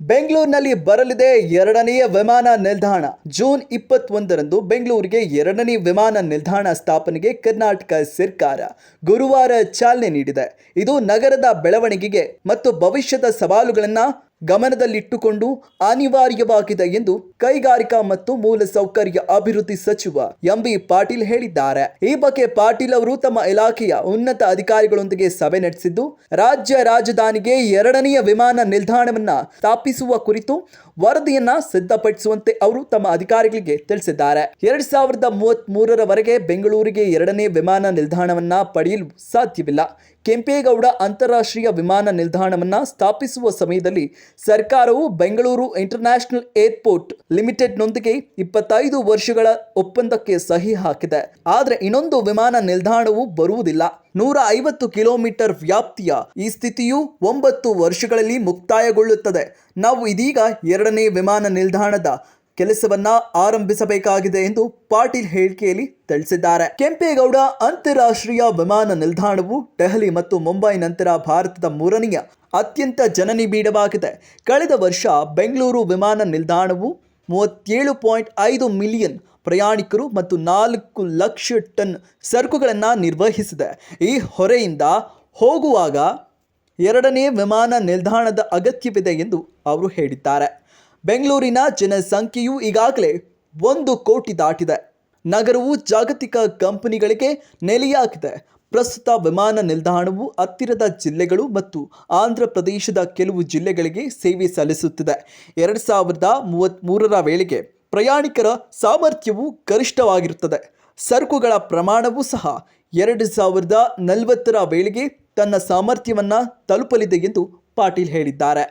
ಬೆಂಗಳೂರಿನಲ್ಲಿ ಬರಲಿದೆ ಎರಡನೆಯ ವಿಮಾನ ನಿಲ್ದಾಣ. ಜೂನ್ ಇಪ್ಪತ್ತೊಂದರಂದು ಬೆಂಗಳೂರಿಗೆ ಎರಡನೇ ವಿಮಾನ ನಿಲ್ದಾಣ ಸ್ಥಾಪನೆಗೆ ಕರ್ನಾಟಕ ಸರ್ಕಾರ ಗುರುವಾರ ಚಾಲನೆ ನೀಡಿದೆ. ಇದು ನಗರದ ಬೆಳವಣಿಗೆಗೆ ಮತ್ತು ಭವಿಷ್ಯದ ಸವಾಲುಗಳನ್ನು ಗಮನದಲ್ಲಿಟ್ಟುಕೊಂಡು ಅನಿವಾರ್ಯವಾಗಿದೆ ಎಂದು ಕೈಗಾರಿಕಾ ಮತ್ತು ಮೂಲಸೌಕರ್ಯ ಅಭಿವೃದ್ಧಿ ಸಚಿವ ಎಂಬಿ ಪಾಟೀಲ್ ಹೇಳಿದ್ದಾರೆ. ಈ ಬಗ್ಗೆ ಪಾಟೀಲ್ ಅವರು ತಮ್ಮ ಇಲಾಖೆಯ ಉನ್ನತ ಅಧಿಕಾರಿಗಳೊಂದಿಗೆ ಸಭೆ ನಡೆಸಿದ್ದು, ರಾಜ್ಯ ರಾಜಧಾನಿಗೆ ಎರಡನೆಯ ವಿಮಾನ ನಿಲ್ದಾಣವನ್ನ ಸ್ಥಾಪಿಸುವ ಕುರಿತು ವರದಿಯನ್ನ ಸಿದ್ಧಪಡಿಸುವಂತೆ ಅವರು ತಮ್ಮ ಅಧಿಕಾರಿಗಳಿಗೆ ತಿಳಿಸಿದ್ದಾರೆ. ಎರಡ್ ಸಾವಿರದ ಮೂವತ್ತ್ ಮೂರರವರೆಗೆ ಬೆಂಗಳೂರಿಗೆ ಎರಡನೇ ವಿಮಾನ ನಿಲ್ದಾಣವನ್ನ ಪಡೆಯಲು ಸಾಧ್ಯವಿಲ್ಲ. ಕೆಂಪೇಗೌಡ ಅಂತಾರಾಷ್ಟ್ರೀಯ ವಿಮಾನ ನಿಲ್ದಾಣವನ್ನು ಸ್ಥಾಪಿಸುವ ಸಮಯದಲ್ಲಿ ಸರ್ಕಾರವು ಬೆಂಗಳೂರು ಇಂಟರ್ನ್ಯಾಷನಲ್ ಏರ್ಪೋರ್ಟ್ ಲಿಮಿಟೆಡ್ನೊಂದಿಗೆ ಇಪ್ಪತ್ತೈದು ವರ್ಷಗಳ ಒಪ್ಪಂದಕ್ಕೆ ಸಹಿ ಹಾಕಿದೆ. ಆದರೆ ಇನ್ನೊಂದು ವಿಮಾನ ನಿಲ್ದಾಣವು ಬರುವುದಿಲ್ಲ. ನೂರ ಐವತ್ತು ಕಿಲೋಮೀಟರ್ ವ್ಯಾಪ್ತಿಯ ಈ ಸ್ಥಿತಿಯು ಒಂಬತ್ತು ವರ್ಷಗಳಲ್ಲಿ ಮುಕ್ತಾಯಗೊಳ್ಳುತ್ತದೆ. ನಾವು ಇದೀಗ ಎರಡನೇ ವಿಮಾನ ನಿಲ್ದಾಣದ ಕೆಲಸವನ್ನ ಆರಂಭಿಸಬೇಕಾಗಿದೆ ಎಂದು ಪಾಟೀಲ್ ಹೇಳಿಕೆಯಲ್ಲಿ ತಿಳಿಸಿದ್ದಾರೆ. ಕೆಂಪೇಗೌಡ ಅಂತಾರಾಷ್ಟ್ರೀಯ ವಿಮಾನ ನಿಲ್ದಾಣವು ದೆಹಲಿ ಮತ್ತು ಮುಂಬೈ ನಂತರ ಭಾರತದ ಮೂರನೆಯ ಅತ್ಯಂತ ಜನನಿಬಿಡವಾಗಿದೆ. ಕಳೆದ ವರ್ಷ ಬೆಂಗಳೂರು ವಿಮಾನ ನಿಲ್ದಾಣವು ಮೂವತ್ತೇಳು ಪಾಯಿಂಟ್ ಐದು ಮಿಲಿಯನ್ ಪ್ರಯಾಣಿಕರು ಮತ್ತು ನಾಲ್ಕು ಲಕ್ಷ ಟನ್ ಸರಕುಗಳನ್ನು ನಿರ್ವಹಿಸಿದೆ. ಈ ಹೊರೆಯಿಂದ ಹೋಗುವಾಗ ಎರಡನೇ ವಿಮಾನ ನಿಲ್ದಾಣದ ಅಗತ್ಯವಿದೆ ಎಂದು ಅವರು ಹೇಳಿದ್ದಾರೆ. ಬೆಂಗಳೂರಿನ ಜನಸಂಖ್ಯೆಯು ಈಗಾಗಲೇ ಒಂದು ಕೋಟಿ ದಾಟಿದೆ. ನಗರವು ಜಾಗತಿಕ ಕಂಪನಿಗಳಿಗೆ ನೆಲೆಯಾಗಿದೆ. ಪ್ರಸ್ತುತ ವಿಮಾನ ನಿಲ್ದಾಣವು ಹತ್ತಿರದ ಜಿಲ್ಲೆಗಳು ಮತ್ತು ಆಂಧ್ರ ಪ್ರದೇಶದ ಕೆಲವು ಜಿಲ್ಲೆಗಳಿಗೆ ಸೇವೆ ಸಲ್ಲಿಸುತ್ತಿದೆ. ಎರಡು ಸಾವಿರದ ಮೂವತ್ತ್ಮೂರರ ವೇಳೆಗೆ ಪ್ರಯಾಣಿಕರ ಸಾಮರ್ಥ್ಯವು ಗರಿಷ್ಠವಾಗಿರುತ್ತದೆ. ಸರಕುಗಳ ಪ್ರಮಾಣವೂ ಸಹ ಎರಡು ಸಾವಿರದ ನಲವತ್ತರ ವೇಳೆಗೆ ತನ್ನ ಸಾಮರ್ಥ್ಯವನ್ನು ತಲುಪಲಿದೆ ಎಂದು ಪಾಟೀಲ್ ಹೇಳಿದ್ದಾರೆ.